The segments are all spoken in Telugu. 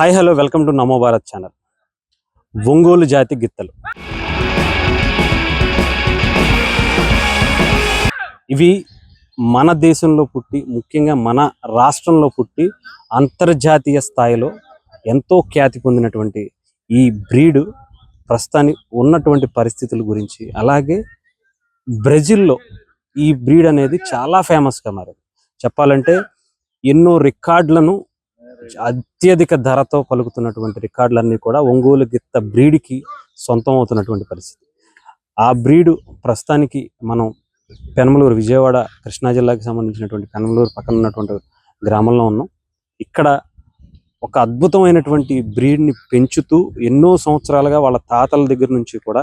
Hi hello welcome to Namo Bharat channel. Ongole జాతి గిత్తలు. ఇవి మన దేశంలో పుట్టి ముఖ్యంగా మన రాష్ట్రంలో పుట్టి అంతర్జాతీయ స్థాయిలో ఎంతో ఖ్యాతి పొందినటువంటి ఈ బ్రీడ్ ప్రస్తుతానికి ఉన్నటువంటి పరిస్థితుల గురించి అలాగే బ్రెజిల్లో ఈ బ్రీడ్ అనేది చాలా ఫేమస్గా మారింది. చెప్పాలంటే ఎన్నో రికార్డులను అత్యధిక ధరతో పలుకుతున్నటువంటి రికార్డులన్నీ కూడా ఒంగోలు గిత్త బ్రీడ్కి సొంతం అవుతున్నటువంటి పరిస్థితి. ఆ బ్రీడ్ ప్రస్తుతానికి మనం పెనమలూరు విజయవాడ కృష్ణా జిల్లాకి సంబంధించినటువంటి పెనమలూరు పక్కన ఉన్నటువంటి గ్రామంలో ఉన్నాం. ఇక్కడ ఒక అద్భుతమైనటువంటి బ్రీడ్ని పెంచుతూ ఎన్నో సంవత్సరాలుగా వాళ్ళ తాతల దగ్గర నుంచి కూడా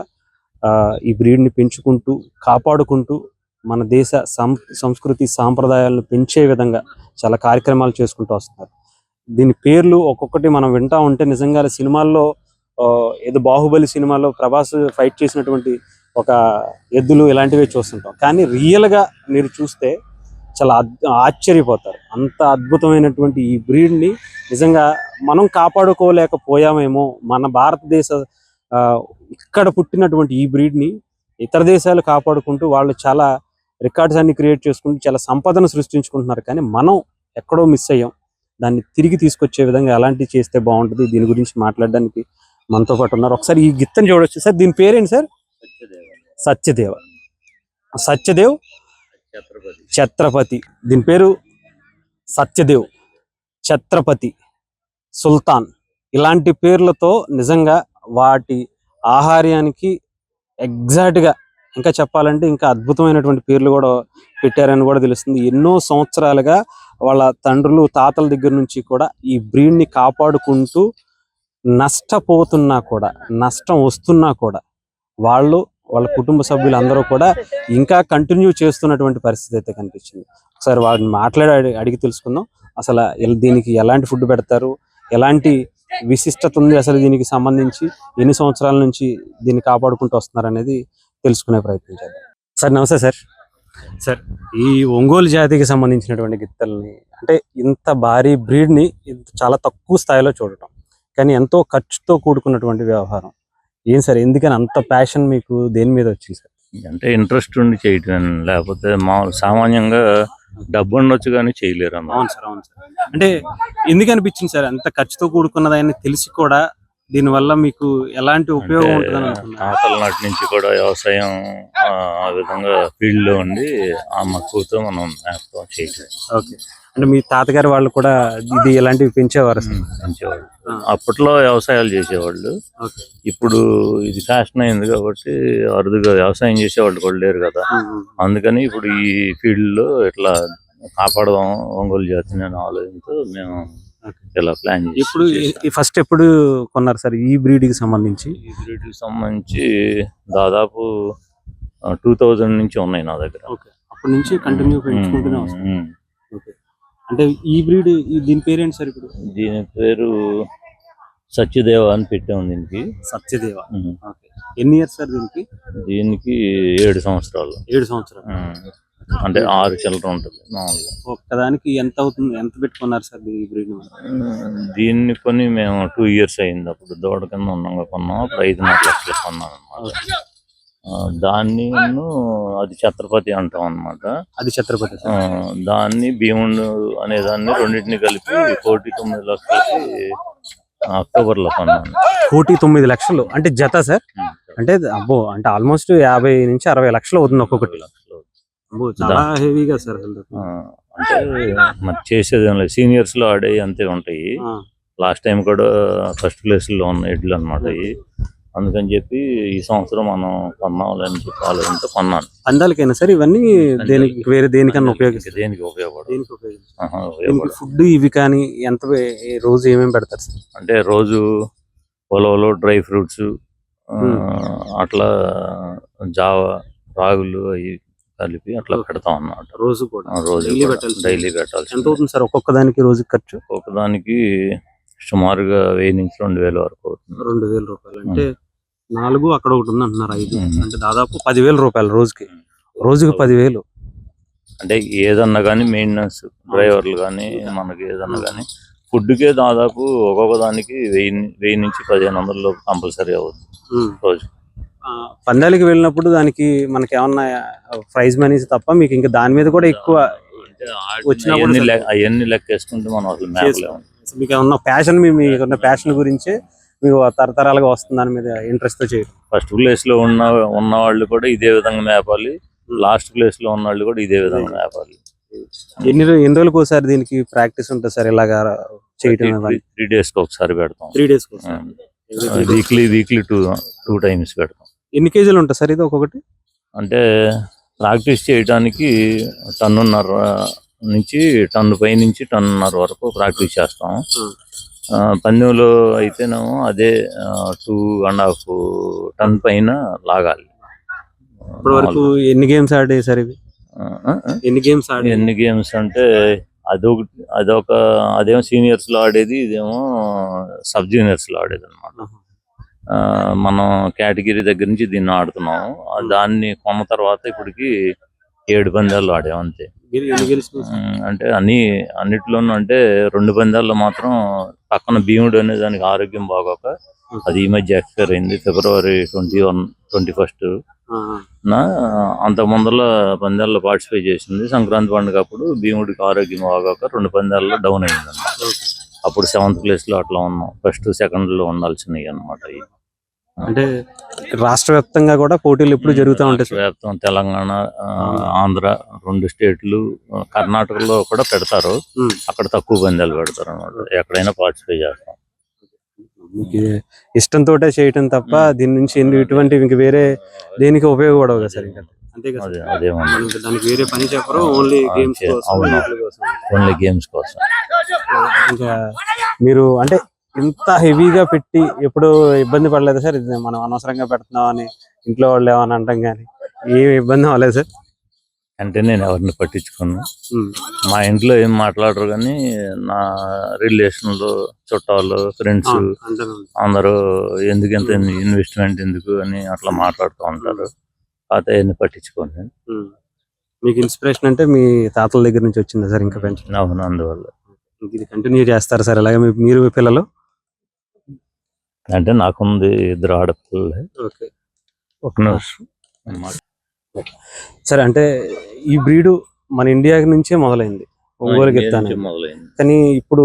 ఈ బ్రీడ్ని పెంచుకుంటూ కాపాడుకుంటూ మన దేశ సం సంస్కృతి సాంప్రదాయాలను పెంచే విధంగా చాలా కార్యక్రమాలు చేసుకుంటూ వస్తున్నారు. దీని పేర్లు ఒక్కొక్కటి మనం వింటా ఉంటే నిజంగా సినిమాల్లో ఆ, ఏదో బాహుబలి సినిమాలో ప్రభాస్ ఫైట్ చేసినటువంటి ఒక ఎద్దులు ఇలాంటివి చూస్తుంటాం. కానీ రియల్గా మీరు చూస్తే చాలా ఆశ్చర్యపోతారు. అంత అద్భుతమైనటువంటి ఈ బ్రీడ్ని ని నిజంగా మనం కాపాడుకోలేకపోయామేమో మన భారతదేశ ఆ, ఇక్కడ పుట్టినటువంటి ఈ బ్రీడ్ని ని ఇతర దేశాలు కాపాడుకుంటూ వాళ్ళు చాలా రికార్డ్స్ అన్ని క్రియేట్ చేసుకుంటూ చాలా సంపదను సృష్టించుకుంటున్నారు. కానీ మనం ఎక్కడో మిస్ అయ్యాం. దాన్ని తిరిగి తీసుకొచ్చే విధంగా ఎలాంటివి చేస్తే బాగుంటుంది? దీని గురించి మాట్లాడడానికి మనతో పాటు ఉన్నారు. ఒకసారి ఈ గిత్తని చూడొచ్చు. సార్ దీని పేరేంటి సార్? సత్యదేవ. సత్యదేవ్ ఛత్రపతి. దీని పేరు సత్యదేవ్. ఛత్రపతి. సుల్తాన్. ఇలాంటి పేర్లతో నిజంగా వాటి ఆహార్యానికి ఎగ్జాక్ట్గా ఇంకా చెప్పాలంటే ఇంకా అద్భుతమైనటువంటి పేర్లు కూడా పెట్టారని కూడా తెలుస్తుంది. ఎన్నో సంవత్సరాలుగా వాళ్ళ తండ్రులు తాతల దగ్గర నుంచి కూడా ఈ బ్రీడ్ని కాపాడుకుంటూ నష్టపోతున్నా కూడా నష్టం వస్తున్నా కూడా వాళ్ళు వాళ్ళ కుటుంబ సభ్యులు అందరూ కూడా ఇంకా కంటిన్యూ చేస్తున్నటువంటి పరిస్థితి అయితే కనిపించింది. ఒకసారి వాళ్ళని మాట్లాడి అడిగి తెలుసుకుందాం. అసలు దీనికి ఎలాంటి ఫుడ్ పెడతారు? ఎలాంటి విశిష్టత ఉంది అసలు దీనికి సంబంధించి? ఎన్ని సంవత్సరాల నుంచి దీన్ని కాపాడుకుంటూ వస్తున్నారు అనేది తెలుసుకునే ప్రయత్నం చేద్దాం. సార్ నమస్తే సార్. సార్ ఈ ఒంగోలు జాతికి సంబంధించినటువంటి గిత్తల్ని అంటే ఇంత భారీ బ్రీడ్ని ఇంత చాలా తక్కువ స్థాయిలో చూడటం కానీ ఎంతో ఖర్చుతో కూడుకున్నటువంటి వ్యవహారం. ఏం సార్ ఎందుకని అంత ప్యాషన్ మీకు దేని మీద వచ్చింది సార్? అంటే ఇంట్రెస్ట్ ఉండి చేయటం లేకపోతే మామూలు సామాన్యంగా డబ్బు ఉండొచ్చు కానీ చేయలేరు అవును సార్ అవును సార్. అంటే ఎందుకు అనిపించింది సార్ అంత ఖర్చుతో కూడుకున్నదని తెలిసి కూడా దీనివల్ల మీకు ఎలాంటి ఉపయోగం ఉంటుందని అనుకున్నారు తాతల నాటి నుంచి కూడా వ్యవసాయం ఆ, విధంగా ఫీల్డ్లో ఉండి ఆ మక్కువతో మనం చేయటం ఓకే. అంటే మీ తాతగారు వాళ్ళు కూడా ఇది ఎలాంటివి పెంచేవారు పెంచేవాళ్ళు. అప్పట్లో వ్యవసాయాలు చేసేవాళ్ళు. ఇప్పుడు ఇది ఫ్యాషన్ అయింది కాబట్టి అరుదుగా వ్యవసాయం చేసేవాళ్ళు కూడా లేరు కదా. అందుకని ఇప్పుడు ఈ ఫీల్డ్లో ఇట్లా కాపాడదాం ఒంగోలు జాతిని అనే ఆలోచనతో మేము ఇలా ప్లాన్ చేసి ఇప్పుడు. ఫస్ట్ ఎప్పుడు కొన్నారు సార్ ఈ breed కి సంబంధించి? ఈ breed కి సంబంధించి దాదాపు టూ థౌజండ్ నుంచి ఉన్నాయి నా దగ్గర. ఓకే. అప్పటి నుంచి కంటిన్యూ పెంచుకుంటూనే. ఓకే. అంటే ఈ బ్రీడ్ దీని పేరేంటి సార్ ఇప్పుడు? దీని పేరు సత్యదేవ అని పెట్టాము దీనికి. సత్యదేవ. ఓకే. ఎన్ని ఇయర్స్ సార్ దీనికి? దీనికి ఏడు సంవత్సరాలు. ఏడు సంవత్సరాలు. అంటే ఆరు చిల్లర ఉంటుంది మామూలుగా. ఒక్కదానికి ఎంత అవుతుంది? ఎంత పెట్టుకున్నారు సార్ ఈ బ్రీడ్ దీన్ని కొని మేము టూ ఇయర్స్ అయింది. అప్పుడు దూడ కింద ఉన్నాం కొన్నాం. అప్పుడు ఐదున్నర లక్షలు కొన్నాం అనమాట దాన్ని అది ఛత్రపతి అంటాం అనమాట అది ఛత్రపతి దాన్ని భీముడు అనే దాన్ని రెండింటిని కలిపి కోటి తొమ్మిది లక్షలకి అక్టోబర్లో కొన్నాను కోటి తొమ్మిది లక్షలు. అంటే జత సార్? అంటే అబ్బో అంటే ఆల్మోస్ట్ యాభై నుంచి అరవై లక్షలు అవుతుంది ఒక్కొక్కటి లక్షలు అబ్బో చాలా హెవీగా సార్ అంటే మరి చేసేది ఏం లేదు. సీనియర్స్లో ఆడే అంతే ఉంటాయి. లాస్ట్ టైం కూడా ఫస్ట్ ప్లేస్లో ఉన్న ఎడ్లు అనమాట అందుకని చెప్పి ఈ సంవత్సరం మనం కొన్నాం చెప్పి ఆలోచనతో కొన్నాను. పందాలకైనా సార్ ఇవన్నీ దేనికి వేరే దేనికన్నా ఉపయోగిస్తారు? దేనికి ఉపయోగపడదు. ఫుడ్ ఇవి కానీ ఎంత రోజు ఏమేమి పెడతారు సార్? అంటే రోజు పొలంలో డ్రై ఫ్రూట్స్ అట్లా జావ రాగులు అవి కలిపి అట్లా పెడతాం అన్నమాట. రోజు కూడా. రోజు. డైలీ పెట్టాల్సి ఎంత అవుతుంది సార్ ఒక్కొక్క దానికి రోజు ఖర్చు? ఒకదానికి సుమారుగా వెయ్యి నుంచి రెండు వేల వరకు అవుతుంది. రెండు వేల రూపాయలు. అంటే నాలుగు అక్కడ ఒకటి ఉంది అంటున్నారు ఐదు. అంటే దాదాపు పదివేల రూపాయలు రోజుకి. రోజుకి పదివేలు. అంటే ఏదన్నా కానీ మెయింటెనెన్స్ డ్రైవర్లు కానీ మనకి ఏదన్నా కానీ ఫుడ్కే దాదాపు ఒక్కొక్క దానికి వెయ్యి వెయ్యి నుంచి పదిహేను వందలు కంపల్సరీ అవుతుంది రోజు పందాలకి వెళ్ళినప్పుడు దానికి మనకి ఏమన్నా ప్రైజ్ మనీస్ తప్ప మీకు ఇంకా దాని మీద కూడా ఎక్కువ అంటే వచ్చినా కూడా అవన్నీ లెక్కేసుకుంటే మనం అసలు మీకు ఏమన్నా ప్యాషన్ మీకున్న ప్యాషన్ గురించి మీకు తరతరాలుగా వస్తుంది దాని మీద ఇంట్రెస్ట్తో చేయడం. ఫస్ట్ ప్లేస్లో ఉన్న ఉన్న వాళ్ళు కూడా ఇదే విధంగా మేపాలి. Hmm. లాస్ట్ ప్లేస్లో ఉన్న వాళ్ళు కూడా ఇదే విధంగా మేపాలి. ఎన్ని ఎన్ని రోజులకు ఒకసారి దీనికి ప్రాక్టీస్ ఉంటుంది సార్? ఇలాగా చేయటం త్రీ డేస్కి ఒకసారి పెడతాం. Three days weekly weekly two two times పెడతాం. ఎన్ని కేజీలు ఉంటుంది సార్ ఇది ఒక్కొక్కటి? అంటే ప్రాక్టీస్ చేయడానికి టన్నున్నర నుంచి టన్ను పై నుంచి టన్నున్నర వరకు ప్రాక్టీస్ చేస్తాం. పందెంలో అయితేనేమో అదే టూ అండ్ హాఫ్ టన్ పైన లాగాలి. ఇప్పటి వరకు ఎన్ని గేమ్స్ ఆడే సార్ ఇవి. ఎన్ని గేమ్స్ ఆడి ఎన్ని గేమ్స్ అంటే అదొకటి అదొక అదేమో సీనియర్స్లో ఆడేది ఇదేమో సబ్ జూనియర్స్లో ఆడేది అనమాట మనం కేటగిరీ దగ్గర నుంచి దీన్ని ఆడుతున్నాం. దాన్ని కొన్న తర్వాత ఇప్పటికి ఏడు పందాలు ఆడాం అంతే. అంటే అన్ని అన్నిట్లోనూ అంటే రెండు పందాల్లో మాత్రం పక్కన భీముడు అనే దానికి ఆరోగ్యం బాగోక అది ఈ మధ్య ఎక్స్పైర్ అయింది. February twenty one twenty first నా అంత ముందర పందాల్లో పార్టిసిపేట్ చేసింది. సంక్రాంతి పండుగ అప్పుడు భీముడికి ఆరోగ్యం బాగోక రెండు పందాల్లో డౌన్ అయింది. అప్పుడు సెవెంత్ ప్లేస్లో అట్లా ఉన్నాం. ఫస్ట్ సెకండ్లో ఉండాల్సినవి అనమాట అంటే రాష్ట్ర వ్యాప్తంగా కూడా పోటీలు ఎప్పుడు జరుగుతూ ఉంటాయి వ్యాప్తం తెలంగాణ ఆంధ్ర రెండు స్టేట్లు కర్ణాటకలో కూడా పెడతారు. అక్కడ తక్కువ పందాలు పెడతారు అనమాట ఎక్కడైనా పార్టిసిపేట్ చేస్తాం. మీకు ఇష్టంతో చేయటం తప్ప దీని నుంచి ఇటువంటి ఇంక వేరే దేనికి ఉపయోగపడవు కదా సార్ ఇంకా? అంతే కదా దానికి వేరే పని చెప్పరు ఓన్లీ గేమ్స్ కోసం. ఓన్లీ గేమ్స్ కోసం. ఇంకా మీరు అంటే ఇంత హెవీగా పెట్టి ఎప్పుడు ఇబ్బంది పడలేదు సార్? ఇది మనం అనవసరంగా పెడుతున్నాం అని ఇంట్లో వాళ్ళు ఏమని అంటాం కానీ ఏమి ఇబ్బంది అవ్వలేదు సార్. అంటే నేను ఎవరిని పట్టించుకోను. ఉమ్. మా ఇంట్లో ఏం మాట్లాడరు కానీ నా రిలేషన్లు చుట్టాలు ఫ్రెండ్స్. అందరూ ఎందుకు ఎంత ఇన్వెస్ట్మెంట్ ఎందుకు అని అట్లా మాట్లాడుతూ ఉంటారు. పాత ఏమి పట్టించుకోను ఉమ్. మీకు ఇన్స్పిరేషన్ అంటే మీ తాతల దగ్గర నుంచి వచ్చిందా సార్ ఇంకా పెంచడం? అవును అందువల్ల. ఇది కంటిన్యూ చేస్తారు సార్? అలాగే మీరు మీ పిల్లలు? అంటే నాకుంది ఇద్దరు ఆడపిల్లలే. ఓకే. ఒక నిమిషం అన్నమాట. సరే అంటే ఈ బ్రీడ్ మన ఇండియా నుంచే మొదలైంది. ఒంగోలు గిత్తాను మొదలైంది. కానీ ఇప్పుడు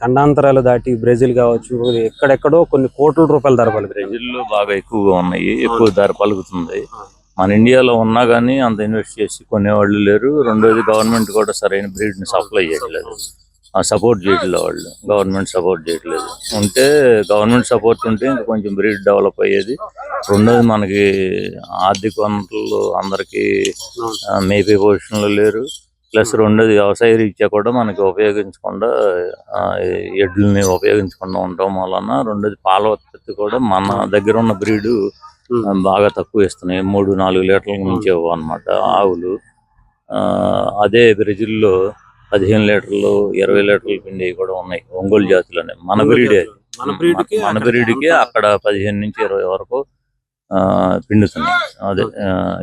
ఖండాంతరాలు దాటి బ్రెజిల్ కావచ్చు ఎక్కడెక్కడో కొన్ని కోట్ల రూపాయలు ధరపాలి బ్రెజిల్లో బాగా ఎక్కువగా ఉన్నాయి. ఎక్కువ ధర పలుకుతుంది. మన ఇండియాలో ఉన్నా కానీ అంత ఇన్వెస్ట్ చేసి కొనేవాళ్ళు లేరు. రెండోది గవర్నమెంట్ కూడా సరైన బ్రీడ్ని సప్లై చేయట్లేదు సపోర్ట్ చేయట్లేదు వాళ్ళు. గవర్నమెంట్ సపోర్ట్ చేయట్లేదు. ఉంటే గవర్నమెంట్ సపోర్ట్ ఉంటే ఇంకా కొంచెం బ్రీడ్ డెవలప్ అయ్యేది. రెండోది మనకి ఆర్థిక వనరులు అందరికి మేపే పొజిషన్లో లేరు. ప్లస్ రెండోది వ్యవసాయ రీత్యా కూడా మనకి ఉపయోగించకుండా ఎడ్లని ఉపయోగించకుండా ఉండటం వలన రెండోది పాల ఉత్పత్తి కూడా మన దగ్గర ఉన్న బ్రీడ్ బాగా తక్కువ ఇస్తున్నాయి. మూడు నాలుగు లీటర్ల నుంచి అనమాట ఆవులు. అదే బ్రెజిల్లో పదిహేను లీటర్లు ఇరవై లీటర్ల పిండి కూడా ఉన్నాయి ఒంగోలు జాతిలోనే. మన బ్రీడే మన బ్రీడ్కి అక్కడ పదిహేను నుంచి ఇరవై వరకు ఆ, పిండుతున్నాయి. అదే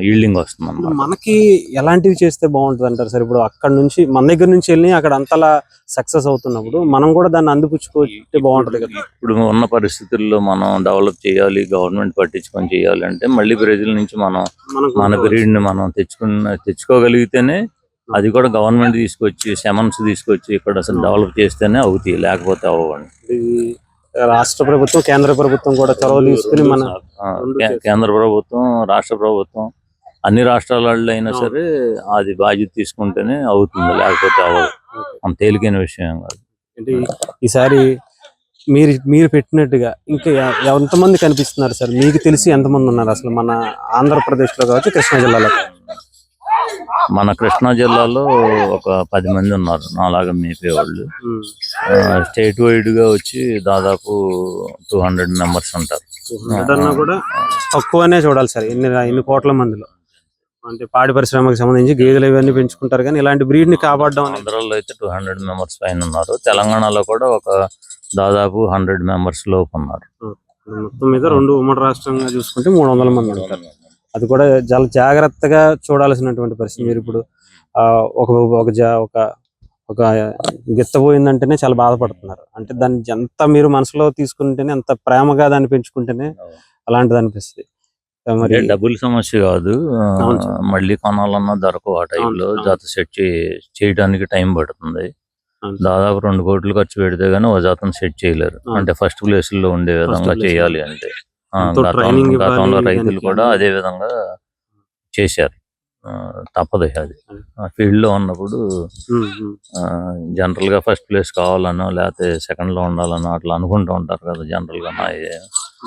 ఈల్డింగ్ వస్తుంది మనకి ఎలాంటివి చేస్తే బాగుంటుంది అంటారు సార్? ఇప్పుడు అక్కడ నుంచి మన దగ్గర నుంచి వెళ్ళి అక్కడ అంతలా సక్సెస్ అవుతున్నప్పుడు మనం కూడా దాన్ని అందిపుచ్చుకుంటే బాగుంటది కదా. ఇప్పుడు ఉన్న పరిస్థితుల్లో మనం డెవలప్ చేయాలి గవర్నమెంట్ పట్టించుకొని చేయాలి అంటే మళ్ళీ బ్రెజిల్ నుంచి మనం మన బ్రీడ్ని మనం తెచ్చుకున్న తెచ్చుకోగలిగితేనే అది కూడా గవర్నమెంట్ తీసుకొచ్చి సెమన్స్ తీసుకొచ్చి ఇక్కడ అసలు డెవలప్ చేస్తేనే అవుతాయి లేకపోతే అవ్వండి రాష్ట్ర ప్రభుత్వం కేంద్ర ప్రభుత్వం కూడా చొరవ తీసుకుని మన. కేంద్ర ప్రభుత్వం రాష్ట్ర ప్రభుత్వం అన్ని రాష్ట్రాలలో అయినా. సరే అది బాధ్యత తీసుకుంటేనే అవుతుంది లేకపోతే అవ్వదు అంత తేలికైన విషయం కాదు అంటే ఈసారి మీరు మీరు పెట్టినట్టుగా ఇంకా ఎంతమంది కనిపిస్తున్నారు సార్ మీకు తెలిసి ఎంతమంది ఉన్నారు అసలు మన ఆంధ్రప్రదేశ్లో కావచ్చు కృష్ణా జిల్లాలో. మన కృష్ణా జిల్లాలో ఒక పది మంది ఉన్నారు. నాలాగా మేపేవాళ్ళు. స్టేట్ వైడ్గా వచ్చి దాదాపు టూ హండ్రెడ్ మెంబర్స్ ఉంటారు. కూడా తక్కువనే చూడాలి సార్ ఎన్ని ఎన్ని కోట్ల మందిలో. అంటే పాడి పరిశ్రమకు సంబంధించి గేదెలు ఇవన్నీ పెంచుకుంటారు కానీ ఇలాంటి బ్రీడ్ని కాపాడడం ఆంధ్రాలో అయితే టూ హండ్రెడ్ మెంబర్స్ పైన ఉన్నారు. తెలంగాణలో కూడా ఒక దాదాపు హండ్రెడ్ మెంబర్స్ లోపు ఉన్నారు. మొత్తం మీద రెండు ఉమ్మడి రాష్ట్రంగా చూసుకుంటే మూడు వందల మంది ఉంటారు. అది కూడా చాలా జాగ్రత్తగా చూడాల్సినటువంటి పరిస్థితి మీరు ఇప్పుడు ఆ, ఒక ఒక జా ఒక ఒక గిత్తపోయిందంటేనే చాలా బాధపడుతున్నారు అంటే దాన్ని ఎంత మీరు మనసులో తీసుకుంటేనే అంత ప్రేమగా దాన్ని పెంచుకుంటేనే అలాంటిది అనిపిస్తుంది మరి డబ్బుల సమస్య కాదు. మళ్ళీ కొనాలన్నా దొరకవు ఆ టైంలో. జత సెట్ చేయడానికి టైం పడుతుంది. దాదాపు రెండు కోట్లు ఖర్చు పెడితే గానీ ఓ జాతను సెట్ చేయలేరు. అంటే ఫస్ట్ ప్లేస్లో ఉండే విధంగా. చేయాలి అంటే గతంలో రైతులు కూడా. అదే విధంగా చేశారు తప్పదు అది. ఆ ఫీల్డ్లో ఉన్నప్పుడు. జనరల్గా ఫస్ట్ ప్లేస్ కావాలనో లేకపోతే సెకండ్లో ఉండాలనో అట్లా అనుకుంటూ ఉంటారు కదా జనరల్గా నా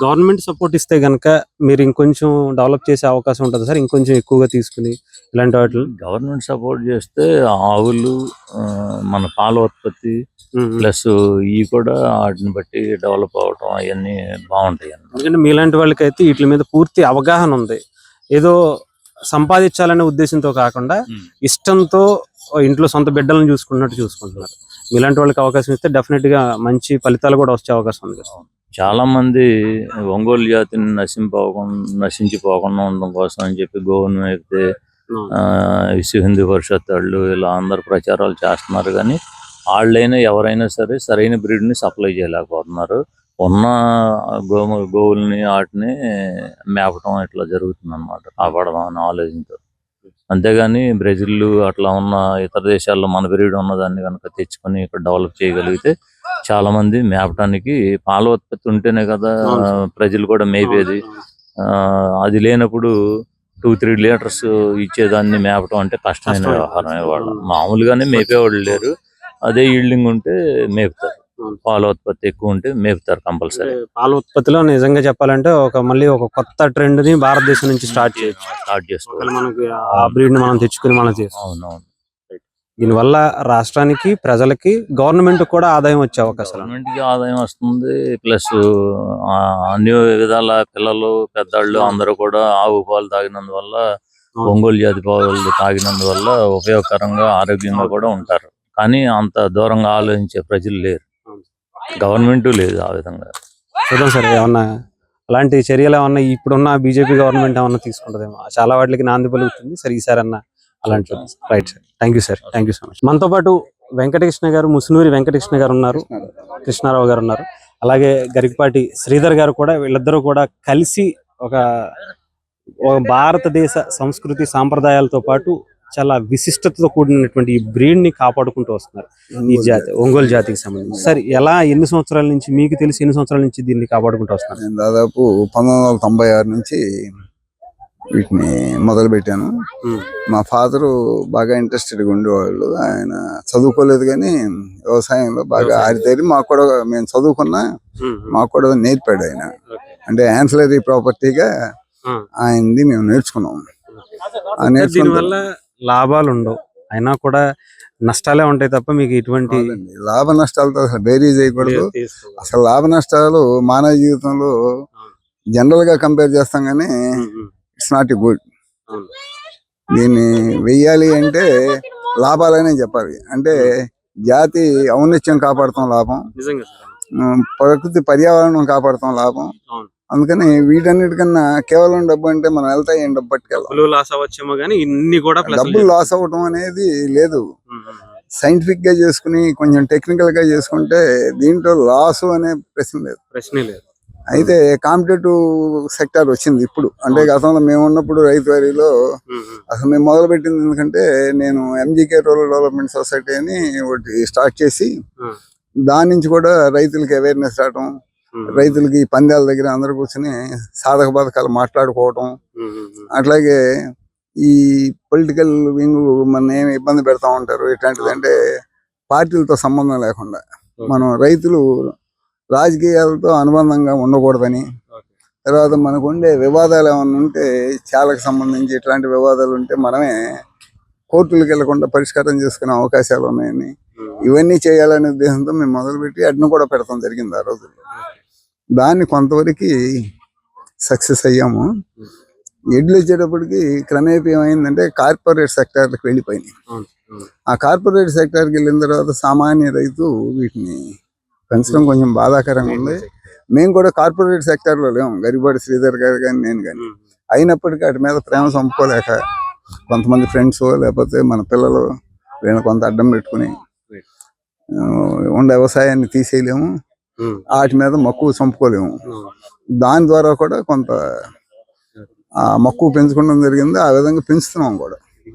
గవర్నమెంట్ సపోర్ట్ ఇస్తే గనక మీరు ఇంకొంచెం డెవలప్ చేసే అవకాశం ఉంటుంది సార్? ఇంకొంచెం ఎక్కువగా తీసుకుని ఇలాంటి వాటిని గవర్నమెంట్ సపోర్ట్ చేస్తే ఆవులు మన పాల ఉత్పత్తి. ప్లస్ ఇవి కూడా వాటిని బట్టి డెవలప్ అవటం అవన్నీ బాగుంటాయి ఎందుకంటే మీలాంటి వాళ్ళకైతే వీటి మీద పూర్తి అవగాహన ఉంది. ఏదో సంపాదించాలనే ఉద్దేశంతో కాకుండా. ఇష్టంతో ఇంట్లో సొంత బిడ్డలను చూసుకున్నట్టు చూసుకుంటున్నారు. మీలాంటి వాళ్ళకి అవకాశం ఇస్తే డెఫినెట్గా మంచి ఫలితాలు కూడా వచ్చే అవకాశం ఉంది. చాలా మంది ఒంగోలు జాతిని నశింపోకుండా నశించిపోకుండా ఉండడం కోసం అని చెప్పి గోవును విశ్వ హిందూ పరిషత్ వాళ్ళు ఇలా అందరు ప్రచారాలు చేస్తున్నారు కానీ వాళ్ళైనా ఎవరైనా సరే సరైన breed ని సప్లై చేయలేకపోతున్నారు. ఉన్న గోము గోవుల్ని వాటిని మేపటం ఇట్లా జరుగుతుంది అనమాట కాపాడదాం అనే ఆలోచనతో. అంతేగాని బ్రెజిల్ అట్లా ఉన్న ఇతర దేశాల్లో మన బ్రీడ్ ఉన్నదాన్ని కనుక తెచ్చుకొని ఇక్కడ డెవలప్ చేయగలిగితే చాలా మంది మేపటానికి పాల ఉత్పత్తి ఉంటేనే కదా. ప్రజలు కూడా మేపేది అది లేనప్పుడు టూ త్రీ లీటర్స్ ఇచ్చేదాన్ని మేపటం అంటే కష్టమైన కష్టమే. వ్యవహారం వాళ్ళు మామూలుగానే మేపేవాళ్ళు లేరు అదే ఈల్డింగ్ ఉంటే మేపుతారు. పాల ఉత్పత్తి ఎక్కువ ఉంటే మేపుతారు కంపల్సరీ. పాల ఉత్పత్తిలో నిజంగా చెప్పాలంటే ఒక మళ్ళీ ఒక కొత్త ట్రెండ్ని భారతదేశం నుంచి స్టార్ట్ చేయొచ్చు. స్టార్ట్ చేసుకోవాలి మనకి ఆ బ్రీడ్ని మనం తెచ్చుకుని మనం చేస్తాం. అవునవును దీనివల్ల రాష్ట్రానికి ప్రజలకి గవర్నమెంట్ కూడా ఆదాయం వచ్చే అవకాశాలు ఉన్నాయి. గవర్నమెంట్కి ఆదాయం వస్తుంది. ప్లస్ అన్ని విధాల పిల్లలు పెద్దవాళ్ళు అందరూ కూడా ఆవు పాలు తాగినందువల్ల. ఒంగోలు జాతి పాలు తాగినందువల్ల ఉపయోగకరంగా ఆరోగ్యంగా కూడా ఉంటారు. కానీ అంత దూరంగా ఆలోచించే ప్రజలు లేరు. గవర్నమెంట్ లేదు ఆ విధంగా. చూద్దాం సార్ ఏమన్నా అలాంటి చర్యలు ఏమన్నా ఇప్పుడున్న బీజేపీ గవర్నమెంట్ ఏమన్నా తీసుకుంటుందేమో. చాలా వాటికి నాంది పలుకుతుంది. సరే ఈసారి అన్న అలాంటి right sir thank you sir thank you so much మనతో పాటు వెంకటకృష్ణ గారు ముసునూరి వెంకటకృష్ణ గారు ఉన్నారు. కృష్ణారావు గారు ఉన్నారు. అలాగే గరికపాటి శ్రీధర్ గారు కూడా వీళ్ళిద్దరూ కూడా కలిసి ఒక ఒక భారతదేశ సంస్కృతి సాంప్రదాయాలతో పాటు చాలా విశిష్టతతో కూడినటువంటి ఈ బ్రీడ్ని కాపాడుకుంటూ వస్తున్నారు. ఈ జాతి ఒంగోలు జాతికి సంబంధించి. సరే ఎలా ఎన్ని సంవత్సరాల నుంచి మీకు తెలిసి ఎన్ని సంవత్సరాల నుంచి దీన్ని కాపాడుకుంటూ వస్తున్నారు? నేను దాదాపు పంతొమ్మిది వందల తొంభై ఆరు నుంచి వీటిని మొదలు పెట్టాను మా ఫాదరు బాగా ఇంట్రెస్టెడ్గా ఉండేవాళ్ళు. ఆయన చదువుకోలేదు కానీ వ్యవసాయంలో బాగా. ఆరితేరి మాకు కూడా మేము చదువుకున్నా మాకు కూడా నేర్పాడు ఆయన. అంటే యాన్సిలరీ ప్రాపర్టీగా. ఆయనది మేము నేర్చుకున్నాం. ఆ నేర్చుకున్న వల్ల లాభాలు ఉండవు అయినా కూడా నష్టాలే ఉంటాయి తప్ప మీకు కాదండి, లాభ నష్టాలతో అసలు డైరీ చేయకూడదు. అసలు లాభ నష్టాలు మానవ జీవితంలో జనరల్గా కంపేర్ చేస్తాం కానీ ఇట్స్ నాట్ గుడ్. దీన్ని వెయ్యాలి అంటే లాభాలనే చెప్పాలి. అంటే జాతి ఔన్నత్యం కాపాడతాం లాభం. నిజంగా సార్. ఉమ్, ప్రకృతి పర్యావరణం కాపాడతాం లాభం. అందుకని వీటన్నిటికన్నా కేవలం డబ్బు అంటే మనం వెళ్తాయి ఏం డబ్బు పట్టుకెళ్ళాం డబ్బులు లాస్ అవ్వచ్చేమో కానీ ఇన్ని కూడా డబ్బులు లాస్ అవ్వటం అనేది లేదు. సైంటిఫిక్గా చేసుకుని కొంచెం టెక్నికల్గా చేసుకుంటే దీంట్లో లాస్ అనే ప్రశ్న లేదు. ప్రశ్నే లేదు. అయితే కాంపిటేటివ్ సెక్టార్ వచ్చింది ఇప్పుడు. అంటే గతంలో మేము ఉన్నప్పుడు రైతు వారిలో అసలు మేము మొదలు పెట్టింది ఎందుకంటే నేను ఎంజీకే రూరల్ డెవలప్మెంట్ సొసైటీ అని ఒకటి స్టార్ట్ చేసి. దాని నుంచి కూడా రైతులకి అవేర్నెస్ రావటం రైతులకి ఈ పందాల దగ్గర అందరు కూర్చొని సాధక బాధకాలు మాట్లాడుకోవటం. అట్లాగే ఈ పొలిటికల్ వింగ్ మన ఏమి ఇబ్బంది పెడతా ఉంటారు? ఇట్లాంటిది అంటే పార్టీలతో సంబంధం లేకుండా. మనం రైతులు రాజకీయాలతో అనుబంధంగా ఉండకూడదని. తర్వాత మనకు ఉండే వివాదాలు ఏమైనా ఉంటే చాలకు సంబంధించి ఇట్లాంటి వివాదాలు ఉంటే మనమే కోర్టులకు వెళ్ళకుండా పరిష్కారం చేసుకునే అవకాశాలు ఉన్నాయని. ఇవన్నీ చేయాలనే ఉద్దేశంతో మేము మొదలుపెట్టి అడ్ను కూడా పెడతాం జరిగింది ఆ రోజుల్లో. దాన్ని కొంతవరకు సక్సెస్ అయ్యాము. ఎడ్లు వచ్చేటప్పటికి క్రమేపీ ఏమైందంటే కార్పొరేట్ సెక్టార్లకు వెళ్ళిపోయినాయి. ఆ కార్పొరేట్ సెక్టార్కి వెళ్ళిన తర్వాత సామాన్య రైతు వీటిని పెంచడం కొంచెం బాధాకరంగా ఉంది. మేము కూడా కార్పొరేట్ సెక్టార్లో లేము. గరిబాడి శ్రీధర్ గారు కానీ నేను కానీ. అయినప్పటికీ వాటి మీద ప్రేమ చంపుకోలేక కొంతమంది ఫ్రెండ్స్ లేకపోతే మన పిల్లలు వీళ్ళని కొంత అడ్డం పెట్టుకుని ఉండే వ్యవసాయాన్ని తీసేయలేము. వాటి మీద మక్కువ చంపుకోలేము. దాని ద్వారా కూడా కొంత ఆ మక్కువ పెంచుకోవడం జరిగింది. ఆ విధంగా పెంచుతున్నాం కూడా.